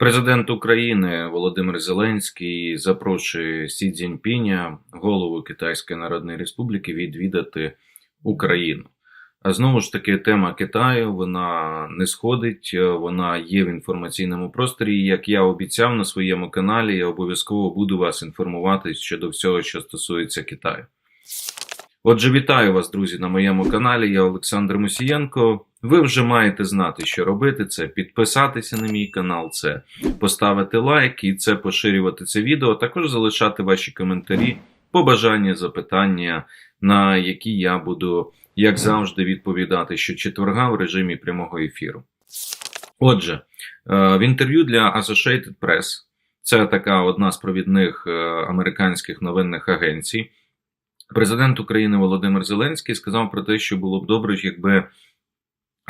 Президент України Володимир Зеленський запрошує Сі Цзіньпіня, голову Китайської Народної Республіки, відвідати Україну. А знову ж таки, тема Китаю вона не сходить, вона є в інформаційному просторі. Як я обіцяв на своєму каналі, я обов'язково буду вас інформувати щодо всього, що стосується Китаю. Отже, вітаю вас, друзі, на моєму каналі. Я Олександр Мусієнко. Ви вже маєте знати, що робити. Це підписатися на мій канал, це поставити лайк і це поширювати це відео. Також залишати ваші коментарі, побажання, запитання, на які я буду, як завжди, відповідати щочетверга в режимі прямого ефіру. Отже, е, в інтерв'ю для Associated Press, це така одна з провідних е, американських новинних агенцій. Президент України Володимир Зеленський сказав про те, що було б добре, якби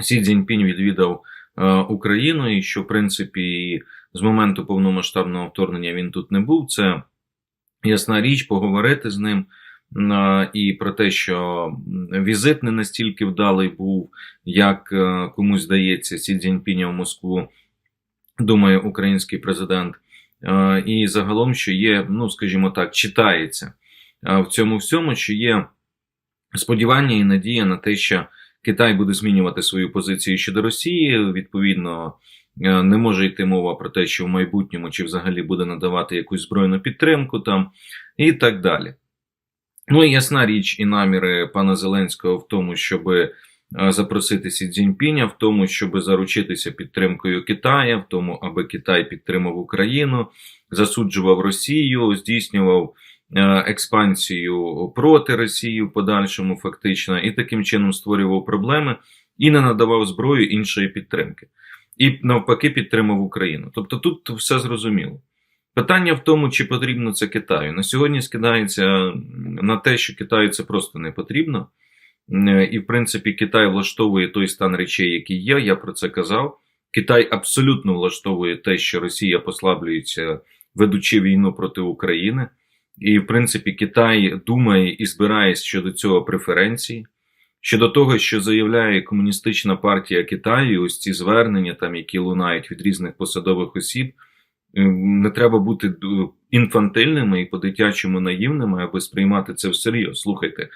Сі Цзіньпінь відвідав е, Україну, і що, в принципі, з моменту повномасштабного вторгнення він тут не був. Це ясна річ, поговорити з ним. е, І про те, що візит не настільки вдалий був, як е, комусь здається, Сі Цзіньпіня в Москву, думає український президент. І загалом, що є, ну скажімо так, читається в цьому всьому, що є сподівання і надія на те, що Китай буде змінювати свою позицію щодо Росії. Відповідно, е, не може йти мова про те, що в майбутньому чи взагалі буде надавати якусь збройну підтримку там і так далі. Ну і ясна річ, і наміри пана Зеленського в тому, щоб запросити Сі Цзіньпіня, в тому, щоб заручитися підтримкою Китая, в тому, аби Китай підтримав Україну, засуджував Росію, здійснював е, експансію проти Росії в подальшому, фактично, і таким чином створював проблеми і не надавав зброю іншої підтримки. І навпаки підтримав Україну. Тобто тут все зрозуміло. Питання в тому, чи потрібно це Китаю. На сьогодні скидається на те, що Китаю це просто не потрібно. Е, І, в принципі, Китай влаштовує той стан речей, який є. Я про це казав. Китай абсолютно влаштовує те, що Росія послаблюється, ведучи війну проти України. І, в принципі, Китай думає і збирає щодо цього преференції. Щодо того, що заявляє комуністична партія Китаю, ось ці звернення, там, які лунають від різних посадових осіб, е, не треба бути е, інфантильними і по-дитячому наївними, аби сприймати це всерйоз. Слухайте,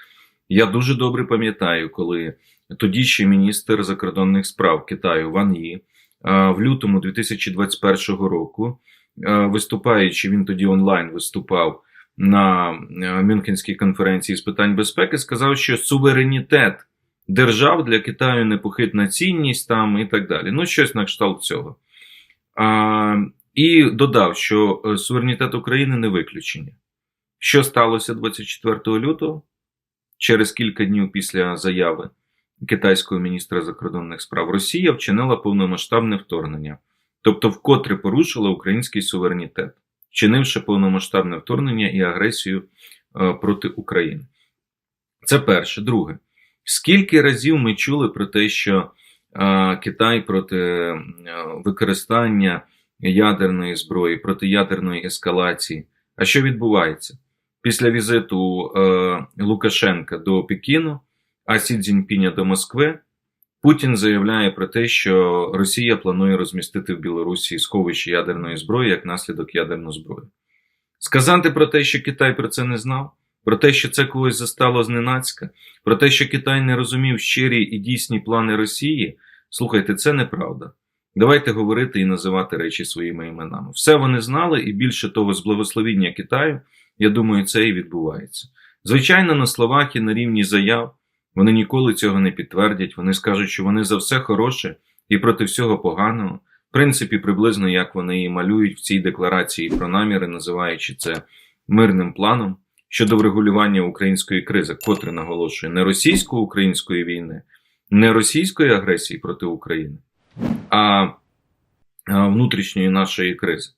я дуже добре пам'ятаю, коли тоді ще міністр закордонних справ Китаю Ван Ї в лютому 2021 року, виступаючи, він тоді онлайн виступав на Мюнхенській конференції з питань безпеки, сказав, що суверенітет держав для Китаю непохитна цінність там і так далі. Ну, щось на кшталт цього. А, і додав, що е, суверенітет України не виключення. Що сталося 24 лютого? Через кілька днів після заяви китайського міністра закордонних справ Росія вчинила повномасштабне вторгнення, тобто вкотре порушила український суверенітет, вчинивши повномасштабне вторгнення і агресію е, проти України. Це перше. Друге, скільки разів ми чули про те, що е, Китай проти е, використання ядерної зброї, проти ядерної ескалації. А що відбувається? Після візиту Лукашенка до Пекіну, а Сі Цзіньпіня до Москви, Путін заявляє про те, що Росія планує розмістити в Білорусі сховище ядерної зброї як наслідок ядерну зброю. Сказати про те, що Китай про це не знав, про те, що це когось застало зненацька, про те, що Китай не розумів щирі і дійсні плани Росії, слухайте, це неправда. Давайте говорити і називати речі своїми іменами. Все вони знали, і більше того, з благословіння Китаю. Я думаю, це і відбувається. Звичайно, на словах і на рівні заяв вони ніколи цього не підтвердять. Вони скажуть, що вони за все хороше і проти всього поганого. В принципі, приблизно як вони і малюють в цій декларації про наміри, називаючи це мирним планом щодо врегулювання української кризи, котре наголошує не російсько-української війни, не російської агресії проти України, а внутрішньої нашої кризи.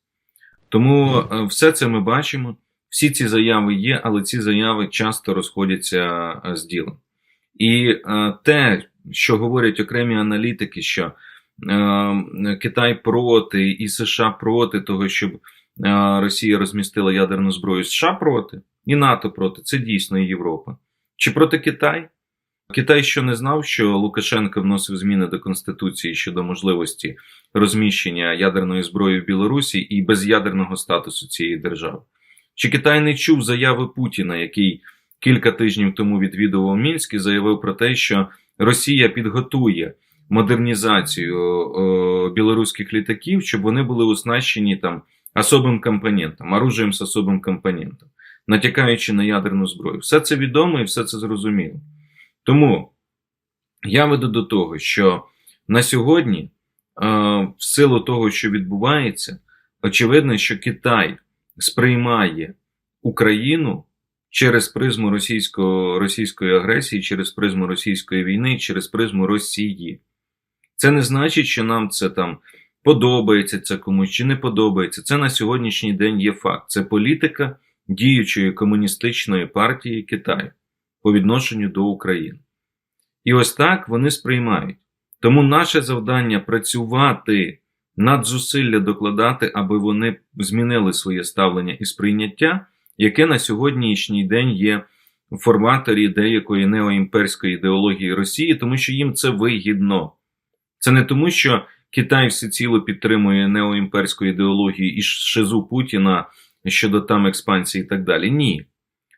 Тому все це ми бачимо. Всі ці заяви є, але ці заяви часто розходяться з ділом. І те, що говорять окремі аналітики, що Китай проти і США проти того, щоб Росія розмістила ядерну зброю, США проти і НАТО проти, це дійсно Європа. Чи проти Китай? Китай що не знав, що Лукашенко вносив зміни до Конституції щодо можливості розміщення ядерної зброї в Білорусі і без'ядерного статусу цієї держави. Чи Китай не чув заяви Путіна, який кілька тижнів тому відвідував Мінськ і заявив про те, що Росія підготує модернізацію о, білоруських літаків, щоб вони були оснащені там особим компонентом, оружием з особим компонентом, натякаючи на ядерну зброю. Все це відомо і все це зрозуміло. Тому я веду до того, що на сьогодні, е, в силу того, що відбувається, очевидно, що Китай сприймає Україну через призму російської агресії, через призму російської війни, через призму Росії. Це не значить, що нам це там подобається це комусь чи не подобається. Це на сьогоднішній день є факт. Це політика діючої комуністичної партії Китаю по відношенню до України. І ось так вони сприймають. Тому наше завдання працювати надзусилля докладати, аби вони змінили своє ставлення і сприйняття, яке на сьогоднішній день є в форматорі деякої неоімперської ідеології Росії, тому що їм це вигідно. Це не тому, що Китай всеціло підтримує неоімперську ідеологію і шизу Путіна щодо там експансії і так далі. Ні.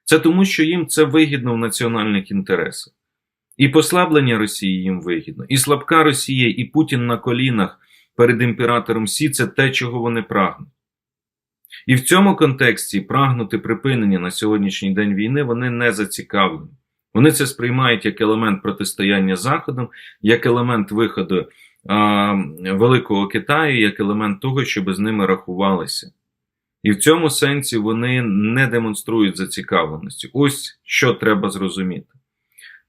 Це тому, що їм це вигідно в національних інтересах. І послаблення Росії їм вигідно, і слабка Росія, і Путін на колінах перед імператором Сі це те, чого вони прагнуть. І в цьому контексті прагнути припинення на сьогоднішній день війни вони не зацікавлені. Вони це сприймають як елемент протистояння Заходом, як елемент виходу а, Великого Китаю, як елемент того, щоб з ними рахувалися. І в цьому сенсі вони не демонструють зацікавленості. Ось що треба зрозуміти.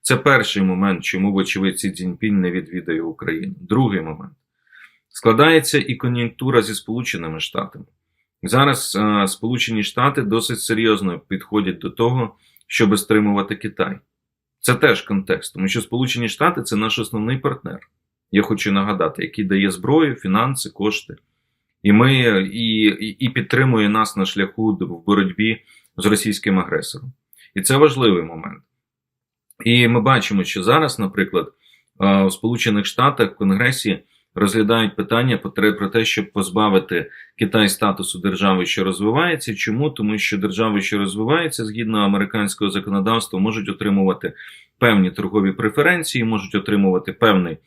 Це перший момент, чому, вочевидь, Сі Цзіньпінь не відвідає Україну. Другий момент. Складається і кон'юнктура зі Сполученими Штатами. Зараз а, Сполучені Штати досить серйозно підходять до того, щоб стримувати Китай. Це теж контекст, тому що Сполучені Штати це наш основний партнер. Я хочу нагадати, який дає зброю, фінанси, кошти. І ми і, і підтримує нас на шляху в боротьбі з російським агресором. І це важливий момент. І ми бачимо, що зараз, наприклад, у Сполучених Штатах в Конгресі розглядають питання про те, щоб позбавити Китай статусу держави, що розвивається. Чому? Тому що держави, що розвиваються, згідно американського законодавства, можуть отримувати певні торгові преференції, можуть отримувати певний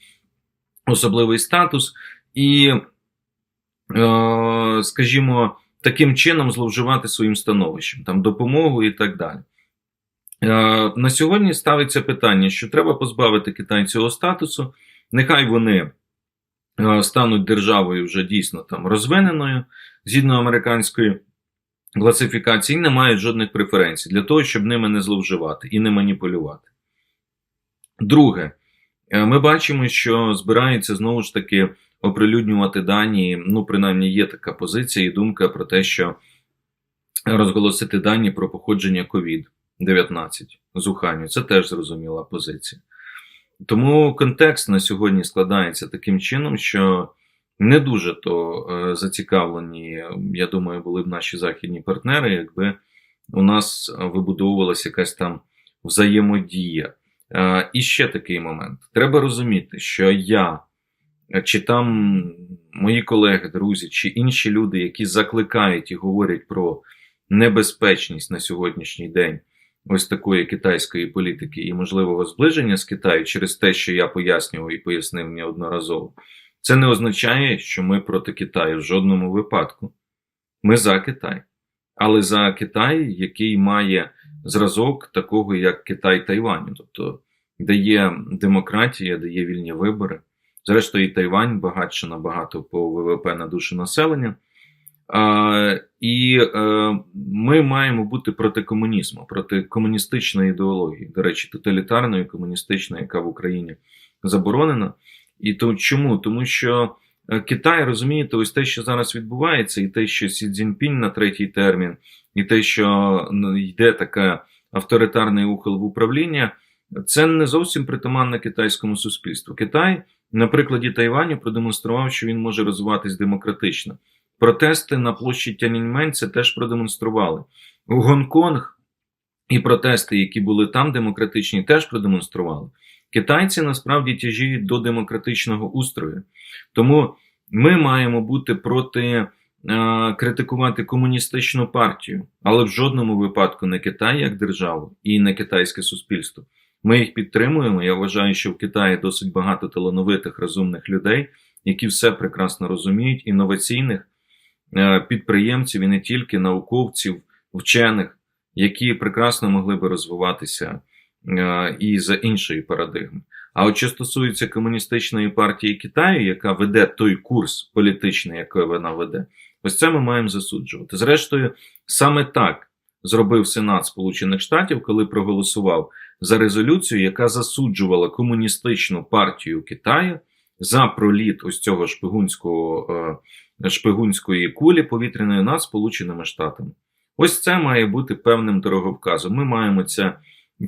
особливий статус і, скажімо, таким чином зловживати своїм становищем, там допомогу і так далі. На сьогодні ставиться питання, що треба позбавити Китай цього статусу. Нехай вони стануть державою вже дійсно там розвиненою згідно американської класифікації, не мають жодних преференцій для того, щоб ними не зловживати і не маніпулювати. Друге, ми бачимо, що збираються знову ж таки оприлюднювати дані. Ну, принаймні, є така позиція і думка про те, що розголосити дані про походження COVID. 19 з Уханю. Це теж зрозуміла позиція. Тому контекст на сьогодні складається таким чином, що не дуже то е, зацікавлені, я думаю, були б наші західні партнери, якби у нас вибудовувалася якась там взаємодія. Е, і ще такий момент. Треба розуміти, що я, чи там мої колеги, друзі, чи інші люди, які закликають і говорять про небезпечність на сьогоднішній день ось такої китайської політики і можливого зближення з Китаю через те, що я пояснював і пояснив неодноразово, це не означає, що ми проти Китаю в жодному випадку. Ми за Китай. Але за Китай, який має зразок такого, як Китай Тайваню, тобто де є демократія, де є вільні вибори. Зрештою, і Тайвань багатше набагато по ВВП на душу населення. І е, ми маємо бути проти комунізму, проти комуністичної ідеології, до речі, тоталітарної комуністичної, яка в Україні заборонена. І то чому? Тому що е, Китай розумієте, ось те, що зараз відбувається, і те, що Сі Цзіньпінь на третій термін, і те, що йде таке авторитарний ухил в управління, це не зовсім притаманне китайському суспільству. Китай на прикладі Тайваню продемонстрував, що він може розвиватись демократично. Протести на площі Тяньаньмень це теж продемонстрували. У Гонконг і протести, які були там демократичні, теж продемонстрували. Китайці насправді тяжіють до демократичного устрою. Тому ми маємо бути проти е, критикувати комуністичну партію, але в жодному випадку не Китай як державу і не китайське суспільство. Ми їх підтримуємо. Я вважаю, що в Китаї досить багато талановитих розумних людей, які все прекрасно розуміють, інноваційних підприємців і не тільки науковців, вчених, які прекрасно могли би розвиватися е, і за іншої парадигми. А от що стосується комуністичної партії Китаю, яка веде той курс політичний, який вона веде, ось це ми маємо засуджувати. Зрештою, саме так зробив Сенат Сполучених Штатів, коли проголосував за резолюцію, яка засуджувала комуністичну партію Китаю за проліт ось цього шпигунського, е, шпигунської кулі повітряної над Сполученими Штатами. Ось це має бути певним дороговказом. Ми маємо це,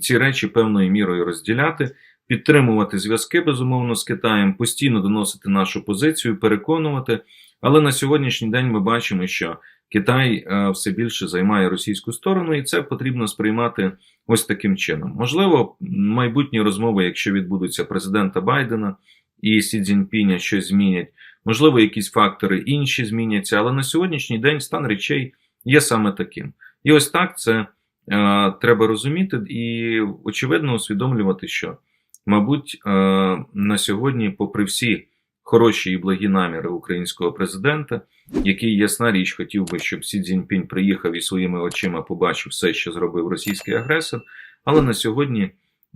ці речі певною мірою розділяти, підтримувати зв'язки безумовно з Китаєм, постійно доносити нашу позицію, переконувати. Але на сьогоднішній день ми бачимо, що Китай е, все більше займає російську сторону, і це потрібно сприймати ось таким чином. Можливо, майбутні розмови, якщо відбудуться президента Байдена і Сі Цзіньпіня, щось змінять. Можливо, якісь фактори інші зміняться, але на сьогоднішній день стан речей є саме таким. І ось так це е, треба розуміти і, очевидно, усвідомлювати, що, мабуть, е, на сьогодні, попри всі хороші і благі наміри українського президента, який, ясна річ, хотів би, щоб Сі Цзіньпінь приїхав і своїми очима побачив все, що зробив російський агресор, але на сьогодні,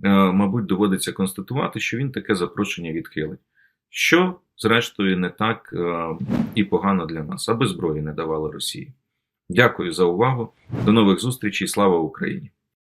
мабуть, доводиться констатувати, що він таке запрошення відхилить. Що, зрештою, не так е, і погано для нас, аби зброї не давали Росії. Дякую за увагу. До нових зустрічей. Слава Україні!